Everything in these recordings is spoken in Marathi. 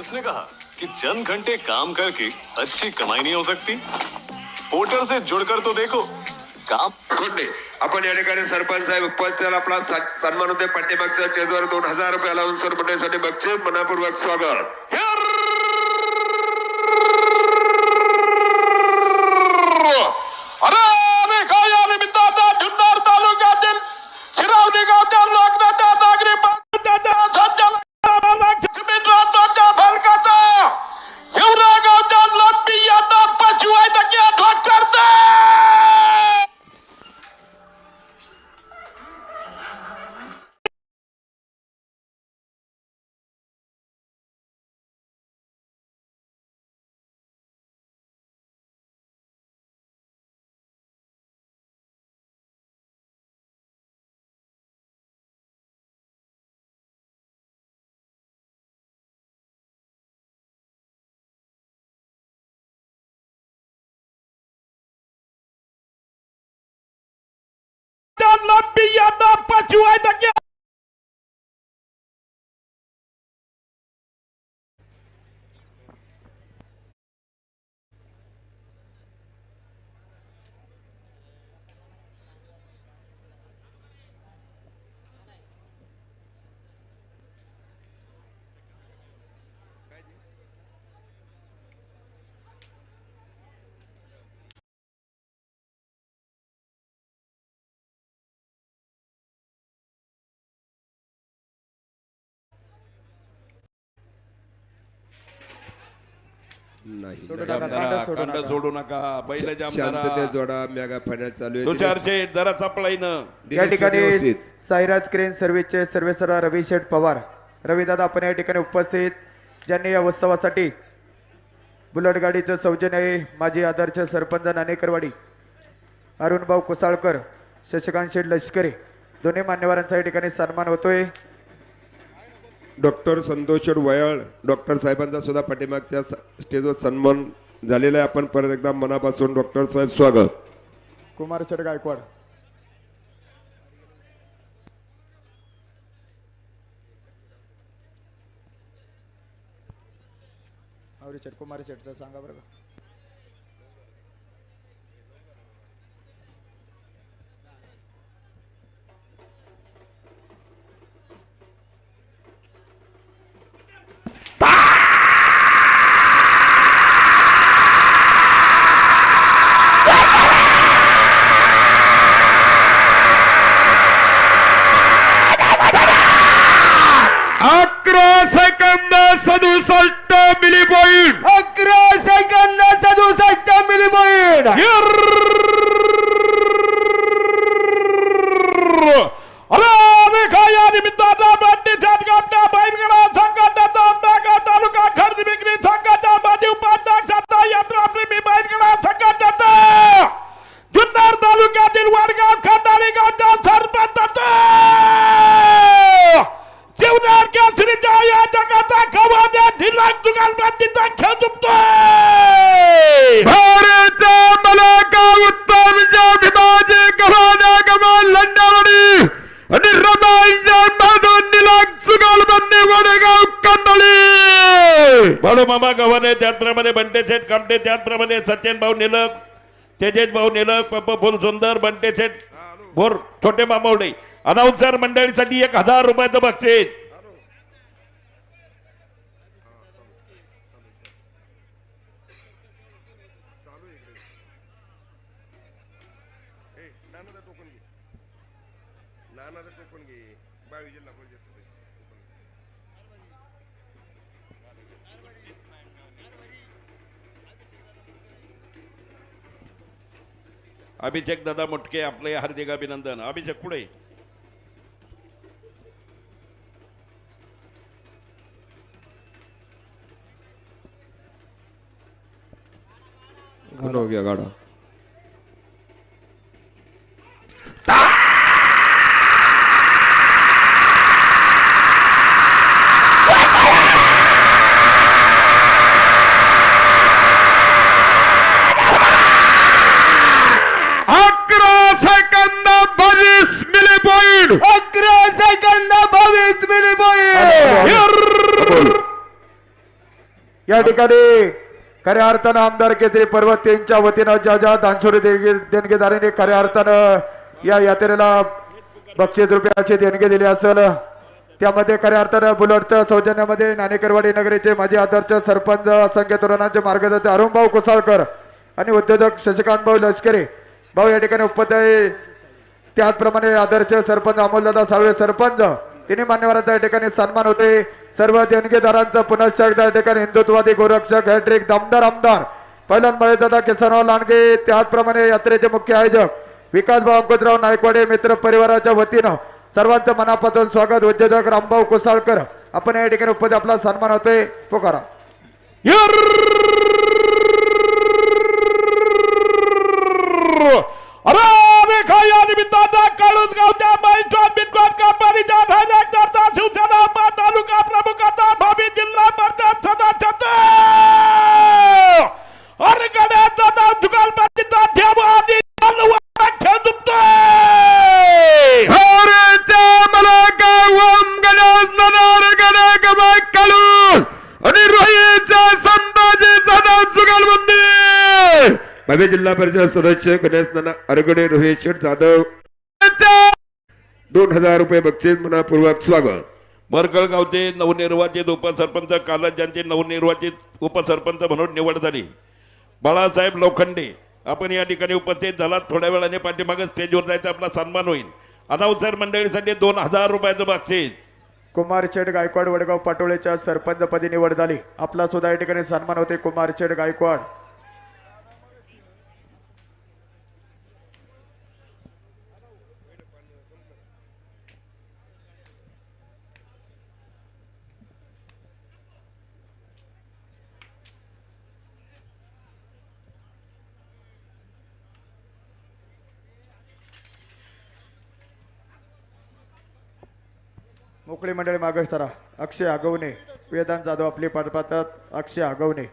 किसने कहा कि चंद घंटे काम करके अच्छी कमाई नहीं हो सकती। पोर्टर से जुड़कर तो देखो। काम कोणी आपण या ठिकाणी सरपंच साहेब उपस्थित आपला सन- सन्मान होते पाठीमागच्या चेजवर दोन हजार रुपये लावून सर मंडळीसाठी बक्षीस मनापूर्वक स्वागत। लंबी यांना पशुवाय तक्या नाही सोडू नका बैल शांतते जामदारा. जोडा मेगा फायनल चालू आहे तुषारचे जरा चपलाईनं या दिनेश ठिकाणी व्यवस्थित. साईराज क्रेन सर्व्हिसचे सर्वेसरा रवी शेठ पवार. रविदादा आपण या ठिकाणी उपस्थित. ज्यांनी या उत्सवासाठी बुलेट गाडीचं सौजन्य आहे माजी आदर्श सरपंच नाणेकरवाडी अरुणभाऊ कुसाळकर शशिकांत शेठ लष्करे. दोन्ही मान्यवरांचा या ठिकाणी सन्मान होतोय. डॉक्टर संतोष वयाळ डॉक्टर साहेबांचा सुद्धा पाठीमागच्या स्टेजवर सन्मान झालेला आहे. आपण परत एकदा मनापासून डॉक्टर साहेब स्वागत. कुमार शेठ गायकवाड. कुमार शेटचं सांगा बरं कंदळी बाळू मामा गव्हाणे त्याचप्रमाणे बंटेशेठ कामटे त्याचप्रमाणे सचिन भाऊ निलक तेजेश भाऊ निलक पप्पा फुल सुंदर बंटेशेठ भोर छोटे मामावडे अनाऊन्सर मंडळीसाठी एक हजार रुपयाचं बक्षीस. अभिषेक दादा मुटके आपले हार्दिक अभिनंदन. अभिषेक पुढे हो गया गाडा? या ठिकाणी खऱ्या अर्थानं आमदार केसरी पर्वत यांच्या वतीनं ज्या ज्या दानशोरी देणगी- देणगीदारांनी खऱ्या अर्थानं या यात्रेला बक्षीस रुपयाची देणगी दिली असेल त्यामध्ये खऱ्या अर्थानं बुलटच्या सौजन्यामध्ये नाणेकरवाडी नगरीचे माजी आदर्श सरपंच असंख्य तरुणांचे मार्गदर्शक अरुणभाऊ कुसाळकर आणि उद्योजक शशिकांत भाऊ लष्करे. भाऊ या ठिकाणी उपस्थित आहे. त्याचप्रमाणे आदर्श सरपंच अमोलदादा सावळे सरपंच तिन्ही मान्यवरांचा या ठिकाणी सन्मान होते. सर्व देणगीदारांचं पुनश्च एकदा या ठिकाणी हिंदुत्वादी गोरक्षक हॅट्रिक दमदार आमदार. पहिल्यांदा दादा किसनराव लांडगे त्याचप्रमाणे यात्रेचे मुख्य आयोजक विकास अंकुतराव नायकवाडे मित्र परिवाराच्या वतीनं सर्वांचं मनापासून स्वागत. उद्योजक रामभाऊ कुसाळकर आपण या ठिकाणी उपस्थित आपला सन्मान होते पोकारा. अरे देखा या निमित्तानं काळूस गावच्या मैदान बिटकॉइन कंपनीच्या डायरेक्टरचा शिवसेना उपा तालुका प्रमुखाचा भावी जिल्हा परिषद सदस्याचा अरे गड्याचा नाव जुगाल बाजीचा ठेवा आणि चालू आहे, खेळ दुखतोय भारत मलाका भावी जिल्हा परिषद सदस्य गणेश नाना अरगडे रोहित शेठ जाधव. दोन हजार रुपये बक्षीस मनापूर्वक स्वागत. मरगळ गावचे नवनिर्वाचित उपसरपंच कालच ज्यांची नवनिर्वाचित उपसरपंच म्हणून निवड झाली. बाळासाहेब लोखंडे आपण या ठिकाणी उपस्थित झालात. थोड्या वेळाने पाठीमागे स्टेजवर जायचा आपला सन्मान होईल. अनाउन्सर मंडळीसाठी दोन हजार रुपयाचं बक्षीस. कुमार शेठ गायकवाड वडगाव पाटोळेच्या सरपंचपदी निवड झाली. आपला सुद्धा या ठिकाणी सन्मान होते कुमार शेठ गायकवाड. मोकळी मंडळी मागे सरा अक्षय आगवणे वेदांत जाधव आपली पाठपातात अक्षय आगवणे.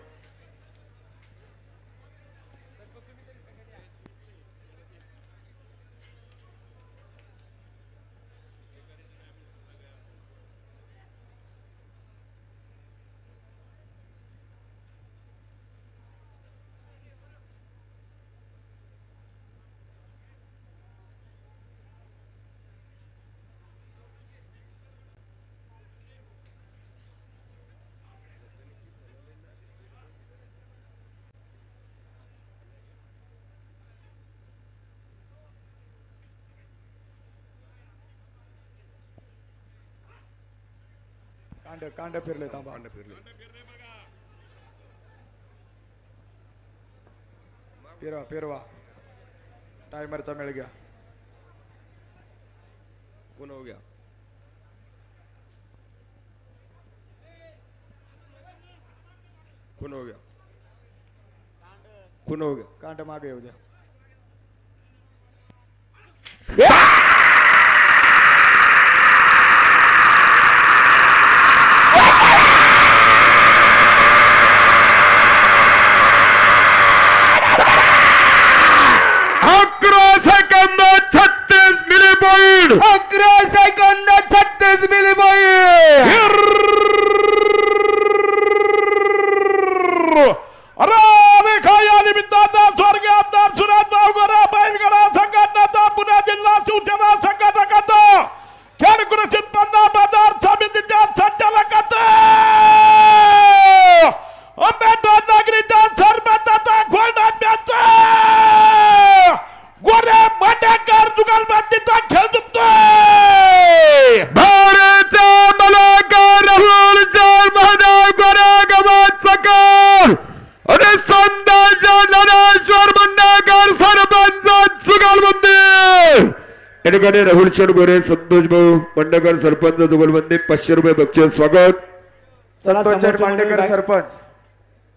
कांड कांड फिरले थांबा. कांड फिरले. फिरवा फिरवा. टायमरचा मेळ घ्या. कोण हो गया खून हो गया खून हो गया कांड मागे येऊ द्या अकरा सेकंद छत्तीस मिली पॉइंट अकरा सेकंद छत्तीस मिली अरे देखा या निमित्तानं स्वर्गीय आमदार सुरेश बावगरा बैलगडा संघटनेचा पुणे जिल्हा ठिकाणी राहुल शेठ गोरे संतोष भाऊ मंडकर सरपंच जुगलबंदी पाचशे रुपये बक्षीस स्वागत. संतोष मांडेकर सरपंच.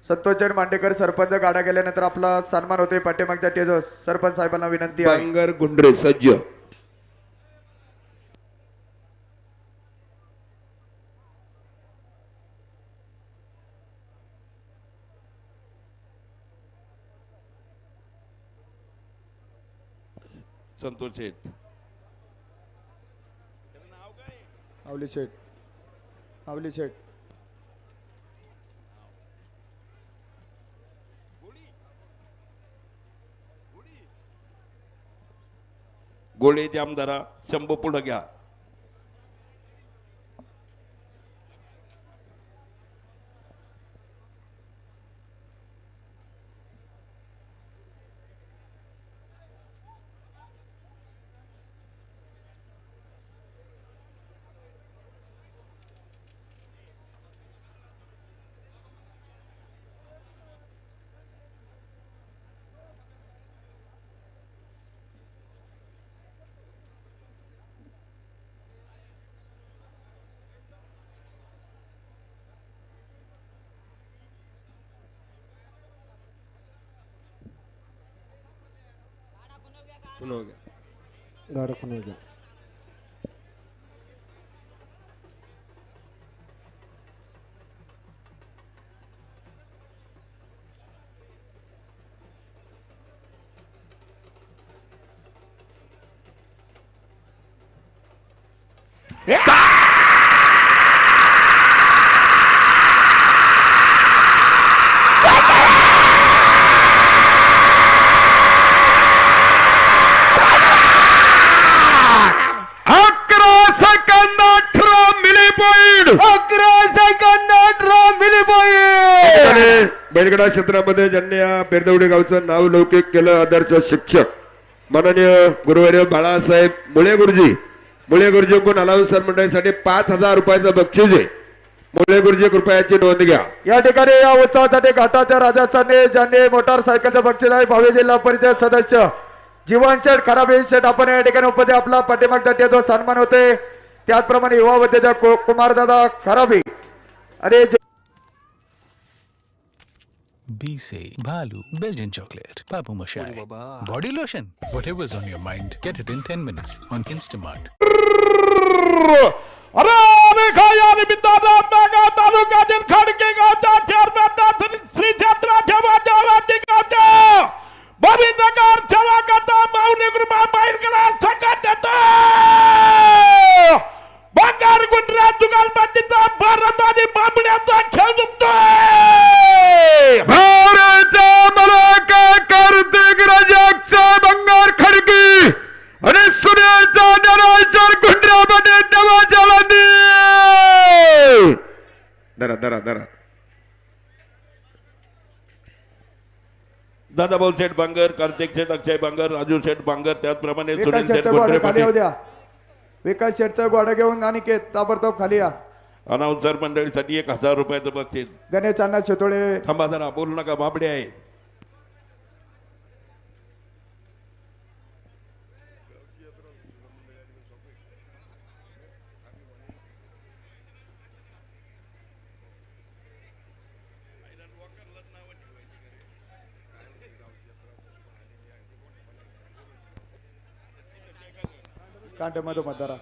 संतोष मांडेकर सरपंच गाडा गेल्यानंतर आपला सन्मान होते पाठीमागच्या टेजस सरपंच साहेबांना विनंती आहे. बांगर गुंडरे सज्ज. संतोष आवली शेठ आवली शेठ गोळे जामदारा शंभू पुढं घ्या. पुन्हा घ्या. गाडा कोण घ्या अकरा बैलगाडा क्षेत्रामध्ये ज्यांनी या बेरदवडे गावचं नाव लौकिक केलं आदर्श शिक्षक. माननीय गुरुवर्य बाळासाहेब मुळे गुरुजी. मुळे गुरुजींकडून अलाउन्सर मंडळीसाठी पाच हजार रुपयाचं बक्षीस आहे. मुळे गुरुजी कृपयाची नोंद घ्या. या ठिकाणी या उत्सवासाठी घाटाच्या राजस्थानने ज्यांनी मोटारसायकलचं बक्षीस आहे भावी जिल्हा परिषद सदस्य जीवन शेठ खराबे शेठ आपण या ठिकाणी उपस्थित आपला पाठीमागचा जो सन्मान होते त्याचप्रमाणे युवा उद्योजक कुमार दादा खराबे अरे जे- B say Balu Belgian chocolate, Babu Mashai, body lotion, whatever's on your mind, get it in 10 minutes on Instamart. अरे अरे खाया निमित्तानं आपल्या गाव तालुक्यातील खडकी गावच्या चेअरमॅन श्री छत्राच्या माझ्या गावच्या बबिंदकर चलाकता माऊली कृपा बैलगडा सकट बंगार गुंडराज जुगाल बांधीचा भारत आणि बाबड्याचा खेळ दुखतोय दादा भाऊ शेठ बांगर कार्तिक शेठ अक्षय बांगर राजू शेठ बांगर त्याचप्रमाणे सुनील शेठ खाली येऊ द्या. विकास शेठचा गोडा घेऊन आणि के ताबडतोब खाली या. अनाउन्सर मंडळीसाठी एक हजार रुपयाचं बक्षीस. गणेश अण्णा शेतोळे. थांबा जरा बोलू नका बाबडे आहे. कांटेमध्ये मतदारा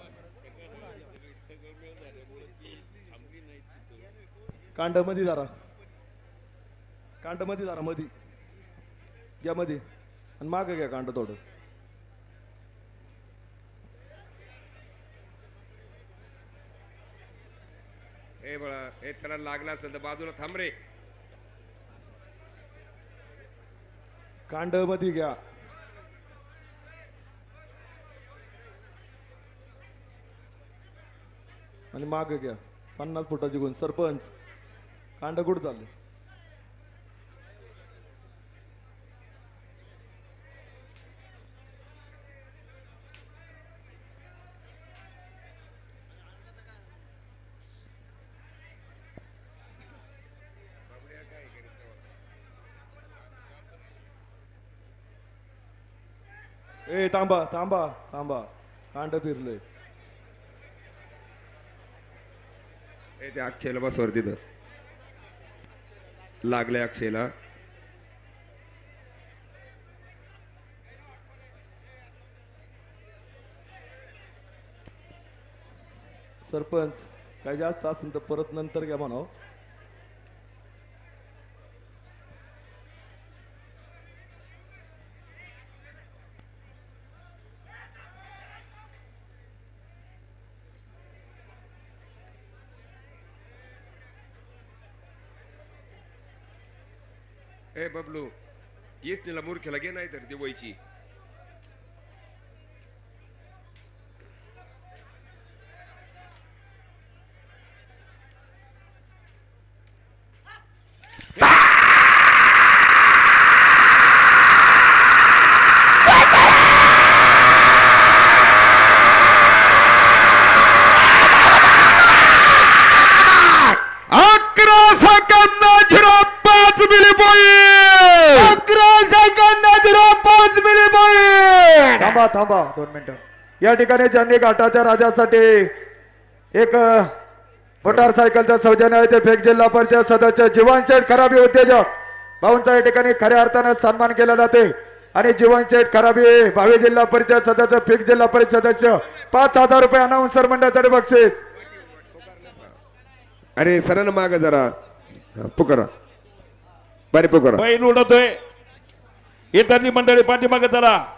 कांडमध्ये जरा कांडमध्ये जरा मधी. घ्या मध्ये आणि मागं घ्या कांड थोडं. ए बळा ए त्याला लागला असेल तर बाजूला थांब रे. कांडमध्ये घ्या. आणि माग घ्या. पन्नास फुटाची गुण सरपंच. कांड कुठं चालले? ए थांबा थांबा थांबा. कांड फिरले ते अक्षयला बसवर तिथं. लागलंय अक्षयला. सरपंच काय जास्त असेल तर परत नंतर घ्या म्हणावं. बबलू येस तिला मूर्खेला घे नाही तर ती वयची थांबा दोन मिनिटं. या ठिकाणी ज्यांनी घाटाच्या राजासाठी एक अ, मोटारसायकलचं सौजन्य आहे. ते फेक जिल्हा परिषद सदस्य जीवन शेठ खराबी उद्योजक. भाऊंचा या ठिकाणी खऱ्या अर्थानं सन्मान केला जाते. आणि जीवन शेठ खराबी भावी जिल्हा परिषद सदस्य फेक जिल्हा परिषद सदस्य. पाच हजार रुपये अनाऊन्सर मंडळाकडे बक्षीस. अरे सरांना माग जरा. पुकारा. बारी पुकारा. बैल उडतोय. इतर मंडळी पाठीमागे चला.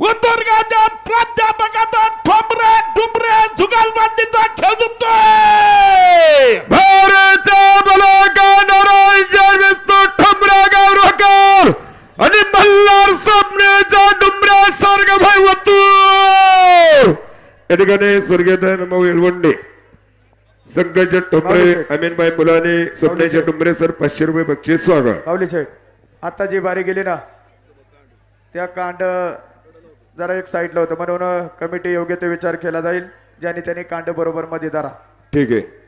उद्दुर्गाच्या प्राध्यापकाचा ठोंबरे डुबरे जुगालबंदीचा खेळ दुखतोय भारतीय बलाका नारायण विष्णू ठमरागाव रोकर आणि मल्हार स्वप्नेचा डुमरा सारखा भाई वतू या ठिकाणी स्वर्गीय मऊ येळवंडे संघाचे टोंबरे माऊली अमीनबाई मुलाने स्वप्नेचे टोंबरे सर पाचशे रुपये बक्षीस स्वागत. पावली शेठ आता जी बारी गेली ना त्या कांड जरा एक साईडला होतं. म्हणून कमिटी योग्य ते विचार केला जाईल. ज्याने त्यांनी कांड बरोबर मध्ये धरा. ठीक आहे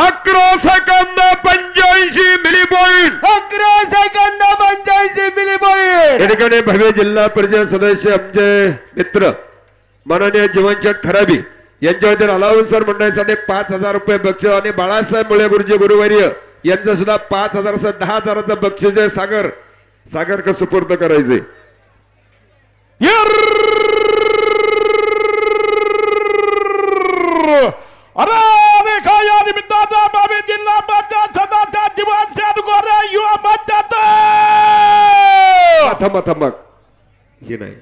अकरा सेकंद पंच्याऐंशी मिली पॉईंट अकरा सेकंद पंच्याऐंशी मिली पॉईंट या ठिकाणी भव्य जिल्हा परिषद सदस्य आमचे मित्र माननीय जीवनशेठ खराबी यांच्या वतीने अलाउन्सर मंडळासाठी पाच हजार रुपये बक्षीस आणि बाळासाहेब मुळे गुरुजी गुरुवर्य यांचं सुद्धा पाच हजाराचं दहा हजाराचं बक्षीस आहे. सागर सागर का सुपूर्द करायचे अरे अरे काय या निमित्तानं बाबी जिल्हा पंचायत सदस्य जीवन शेठ गोरे युवा मंचात थांबा थांबा हे नाही.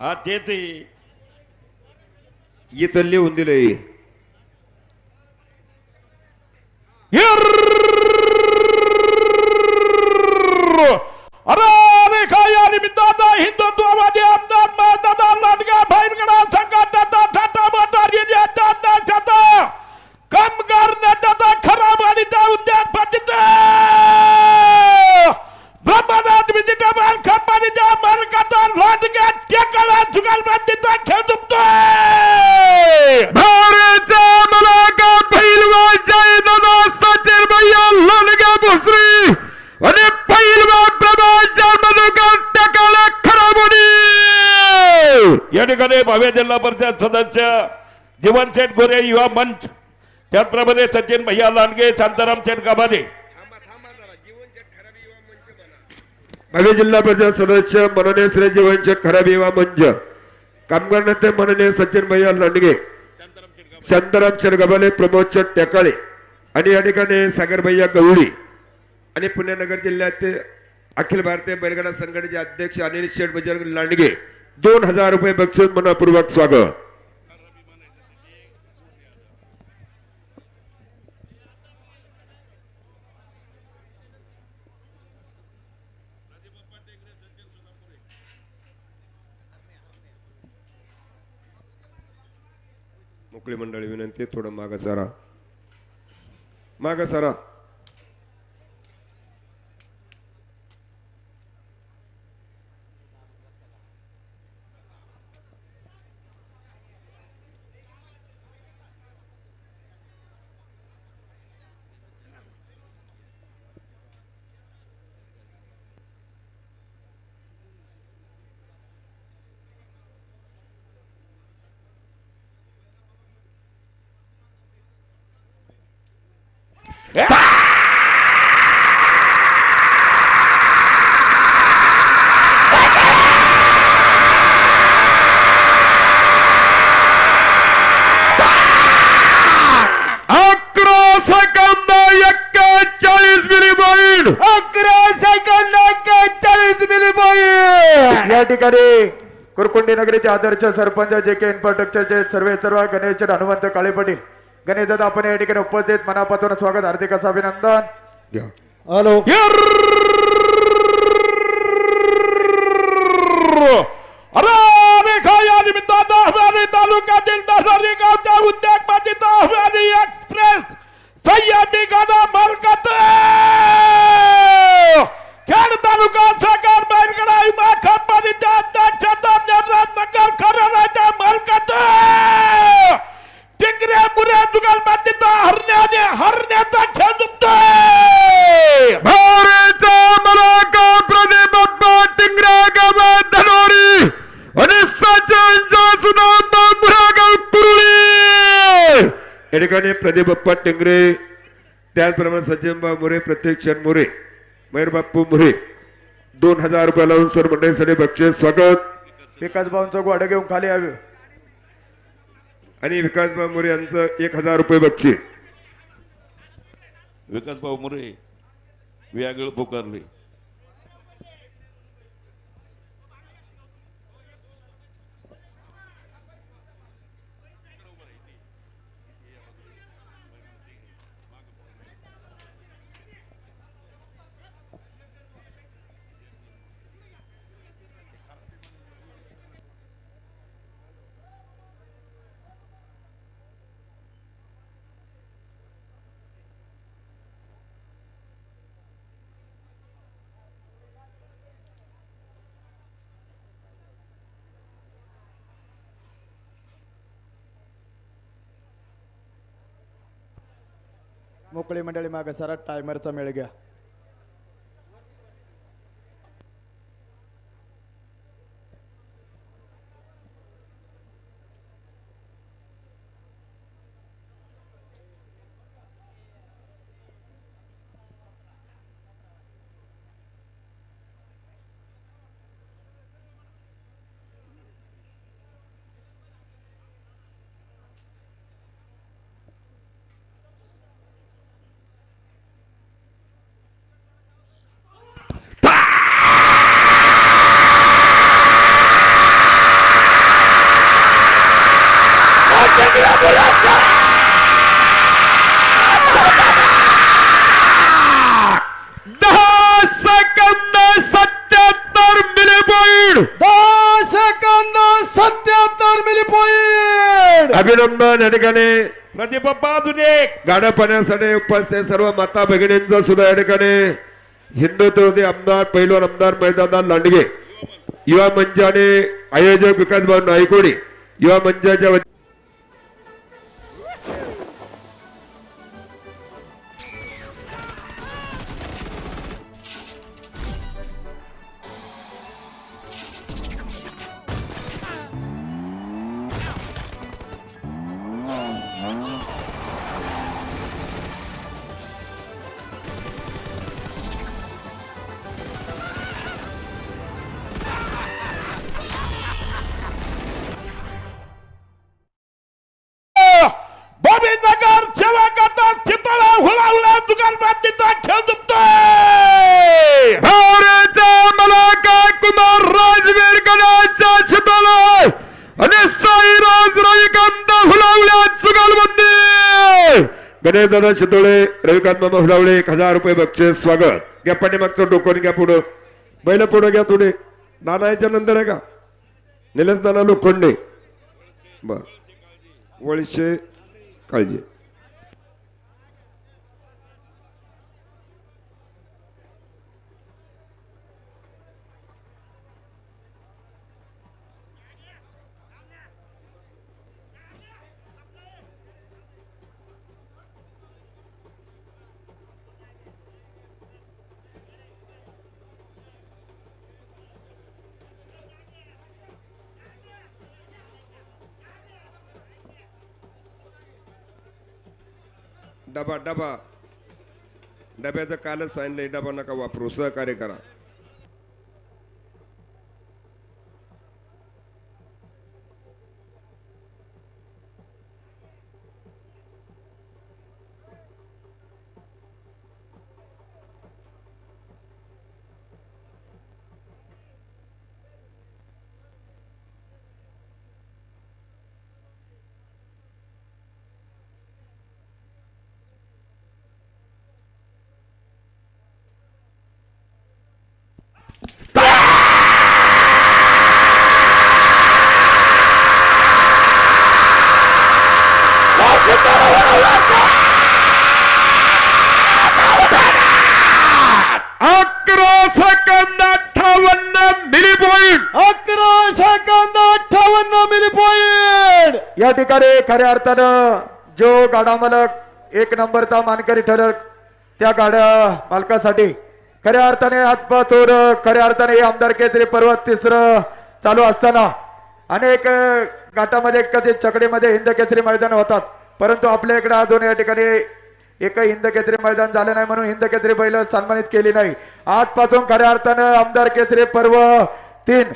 हा तेच. इथं लिहून दिलंय. अरे अरे काय या निमित्तानं हिंदुत्ववादी आमदार दादा लांडगा भैरगडा संघटनेचा ठाटा मोटार यांच्या कामगार नेत्याचा खराब आणि त्या उद्योगपतीच ब्रह्मनाथ विजिटेबल कंपनीच्या मालकाचा लांडगा टेकाला जुगालबंदीचा खेळ दुखतोय भारतीय बलाका पहिलवान जय दादा सचिन भैया लांडगा भोसरी आणि पहिलवान प्रभाच्या मधुकर टकाला खराबोडी या ठिकाणी जिल्हा परिषद सदस्य जीवन शेठ गोरे युवा मंच. त्याचप्रमाणे सचिन भैया लांडगे शांताराम शेठ गाभादे जिल्हा परिषद सदस्य माननीय श्री जीवनशेठ खराब युवा मंच. कामगार नेते माननीय सचिन भैया लांडगे. शांताराम शेरगबाले प्रमोद टेकाळे आणि या ठिकाणी सागर भैया गवळी आणि पुणे नगर जिल्ह्यात अखिल भारतीय बैलगाडा संघटनेचे अध्यक्ष अनिल शेठ बजरंग लांडगे. दोन हजार रुपये बक्षीस मनापूर्वक स्वागत. मोकळी मंडळी विनंती थोडं माग सारा. माग सारा. अकरा सेकंद एक्केचाळीस मिली अकरा सेकंद एक्केचाळीस मिली या ठिकाणी कुरकुंडी नगरीचे आदर्श सरपंच जे के इन्फोटेकचे जे सर्वे सर्व गणेश हनुमंत काळे पाटील. गणेश दादा आपण या ठिकाणी उपस्थित मनापासून स्वागत हार्दिक असं अभिनंदन हॅलो. अरे तालुक्यातील दसरी गावच्या उद्योगपती एक्सप्रेस सह्याद्री गाडा मालकात खेड तालुका साकार बैलगडा विमा कंपनीच्या अध्यक्षाचा निर्णय नकल खरं मालकात टिंगरे मुरे जुगाल बांधित हरण्याने हरण्याचा खेळ दुखतोय. भारत मलाका प्रदीप टिंगरा गावात धनोरी आणि सचिनचा सुनाम मुरागाव कुरुळी या ठिकाणी प्रदीप बाप्पा टेंगरे त्याचप्रमाणे सचिनबा मोरे प्रत्येक मोरे मयूर बाप्पू मोरे. दोन हजार रुपये लावून सर मंडळीसाठी बक्षीस स्वागत. विकास भाऊंचं गोडं घेऊन खाली यावे. आणि विकासबा मोरे यांचं एक हजार रुपये बक्षीस. विकास भाऊ मुरे व्यागळ पुकारले मोकळी मंडळी मागं सरा टायमरचा मेळ घ्या. अभिनंदन या ठिकाणी प्रदीप बाप्पा अजून एक. गाड्या पाण्यासाठी उपस्थित सर्व माता भगिनींचं सुद्धा या ठिकाणी हिंदुत्वचे आमदार पैलवान आमदार मैदानात लांडगे. युवा मंच आणि आयोजक विकासभाऊ नायकोडी. युवा मंचाच्या दादा शितोळे रविकांत मामा फुलावळे एक हजार रुपये बक्षीस स्वागत. घ्या पाठीमागचं डोकं घ्या पुढं. बैल पुढं घ्या थोडे नाना याच्या नंतर आहे का? निलेश नाना लोखंडे. बर. वळशे काळजी. डबा डबा. डब्याचं कालच सांगितलंय डबा नका वापरू सहकार्य करा. ठिकाणी खऱ्या अर्थानं जो गाडा मालक एक नंबरचा मानकरी ठरक त्या गाड्या मालकासाठी खऱ्या अर्थाने हातपाचोर खऱ्या अर्थाने हे आमदार केसरी पर्वत तिसरं चालू असताना अनेक घाटामध्ये कधी चकडीमध्ये हिंद केसरी मैदान होतात. परंतु आपल्या इकडे अजून या ठिकाणी एक हिंद केसरी मैदान झालं नाही म्हणून हिंद केसरी बैल सन्मानित केली नाही. आजपासून खऱ्या अर्थानं आमदार केसरी पर्व तीन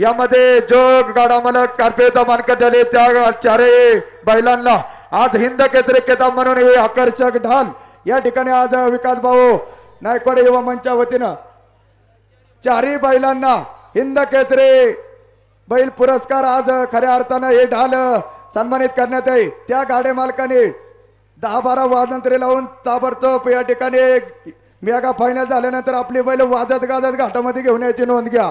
यामध्ये जो गाडा मला कार्पेचा मानकत झाले त्या चारही बैलांना आज हिंद केसरी केताब म्हणून हे आकर्षक ढाल. या ठिकाणी आज विकास भाऊ नायकवाड युवा मंचच्या वतीनं चारही बैलांना हिंद केसरी बैल पुरस्कार आज खऱ्या अर्थानं हे ढाल सन्मानित करण्यात आहे त्या गाडे मालकाने दहा बारा वाजंत्रे लावून ताबडतोब या ठिकाणी मेगा फायनल झाल्यानंतर आपली बैल वाजत गाजत घाटामध्ये घेऊन याची नोंद घ्या.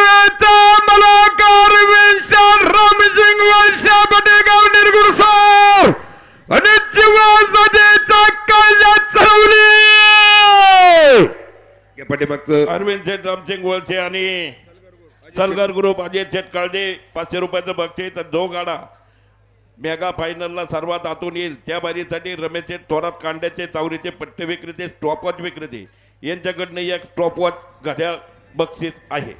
पाठीमागचं अरविंद शेठ रामसिंग वळसे आणि सलगर ग्रुप अजय शेठ काळजे पाचशे रुपयाचं बक्षीस तर जो गाडा मेगा फायनलला सर्वात आतून येईल त्या बारीसाठी रमेश शेठ थोरात कांड्याचे चावरीचे पट्टे विक्रेते स्टॉपवॉच विक्रेते यांच्याकडनं एक स्टॉपवॉच घड्याळ बक्षीस आहे